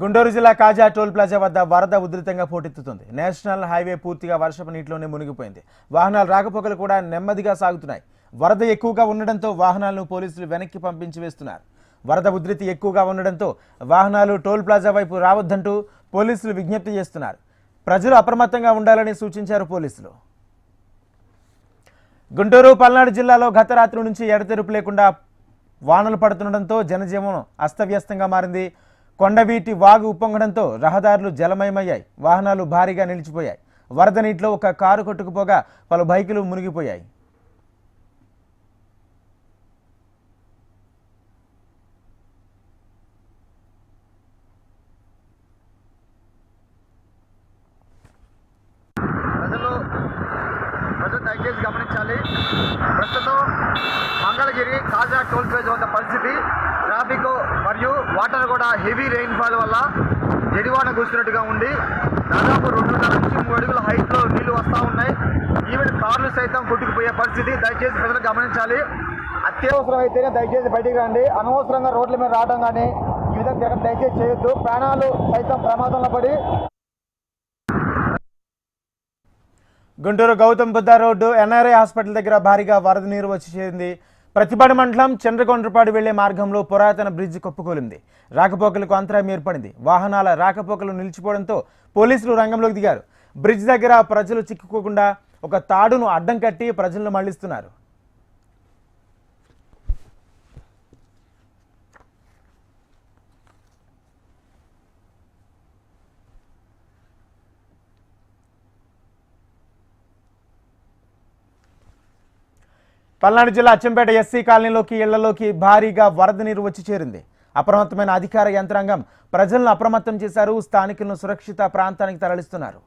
గుంటూరు జిల్లా కాజా toll plaza వద్ద వరద ఉధృతంగా పోటెత్తుతుంది. నేషనల్ హైవే పూర్తిగా వర్షపు నీటిలోనే మునిగిపోయింది. వాహనాలు రాకపోకలు కూడా నెమ్మదిగా సాగుతున్నాయి. వరద ఎక్కువగా ఉండడంతో వాహనాలను పోలీసులు వెనక్కి పంపించి వేస్తున్నారు. వరద ఉధృతి ఎక్కువగా ఉండడంతో వాహనాలు టోల్ ప్లాజా వైపు రావద్దంటూ పోలీసులు విజ్ఞప్తి చేస్తున్నారు. ప్రజలు అప్రమత్తంగా ఉండాలని సూచించారు పోలీసులు. గుంటూరు పల్నాడు జిల్లాలో గత రాత్రి నుంచి ఎడతెరుపు లేకుండా వానలు పడుతుండడంతో జనజీవనం అస్తవ్యస్తంగా మారింది. కొండవీటి వాగు ఉప్పొంగడంతో రహదారులు జలమయమయ్యాయి. వాహనాలు భారీగా నిలిచిపోయాయి. వరద నీటిలో ఒక కారు కొట్టుకుపోగా పలు బైకులు మునిగిపోయాయి. దయచేసి గమనించాలి. ప్రస్తుతం మంగళగిరి కాజా టోల్ ప్లేజ్ వద్ద పరిస్థితి. ట్రాఫిక్ మరియు వాటర్ కూడా హెవీ రెయిన్ఫాల్ వల్ల జడివాన కూర్చున్నట్టుగా ఉంది. దాదాపు రెండున్నర నుంచి మూడు అడుగుల హైట్లో నీళ్ళు వస్తూ ఉన్నాయి. ఈవెన్ కార్లు సైతం కొట్టుకుపోయే పరిస్థితి. దయచేసి ప్రజలు గమనించాలి. అత్యవసరం అయితేనే దయచేసి బయటికి రండి. అనవసరంగా రోడ్ల మీద రావడం కానీ ఈ విధంగా దయచేసి చేయొద్దు. ప్రాణాలు సైతం ప్రమాదంలో పడి Guntur Gautam Buddha road NRI hospital దగ్గర భారీగా వరద నీరు వచ్చి చేరింది. ప్రతిపాడు మండలం చంద్రకొండ్రపాడు వెళ్ళే మార్గంలో పురాతన బ్రిడ్జ్ కొప్పుకోలింది. రాకపోకలకు అంతరాయం ఏర్పడింది. వాహనాల రాకపోకలు నిలిచిపోవడంతో పోలీసులు రంగంలోకి దిగారు. బ్రిడ్జ్ దగ్గర ప్రజలు చిక్కుకోకుండా ఒక తాడును అడ్డం కట్టి ప్రజలను మళ్ళిస్తున్నారు. పల్నాడు జిల్లా అచ్చంపేట ఎస్సీ కాలనీలోకి ఇళ్ళలోకి భారీగా వరద నీరు వచ్చి చేరింది. అప్రమత్తమైన అధికార యంత్రాంగం ప్రజలను అప్రమత్తం చేశారు. స్థానికులను సురక్షిత ప్రాంతానికి తరలిస్తున్నారు.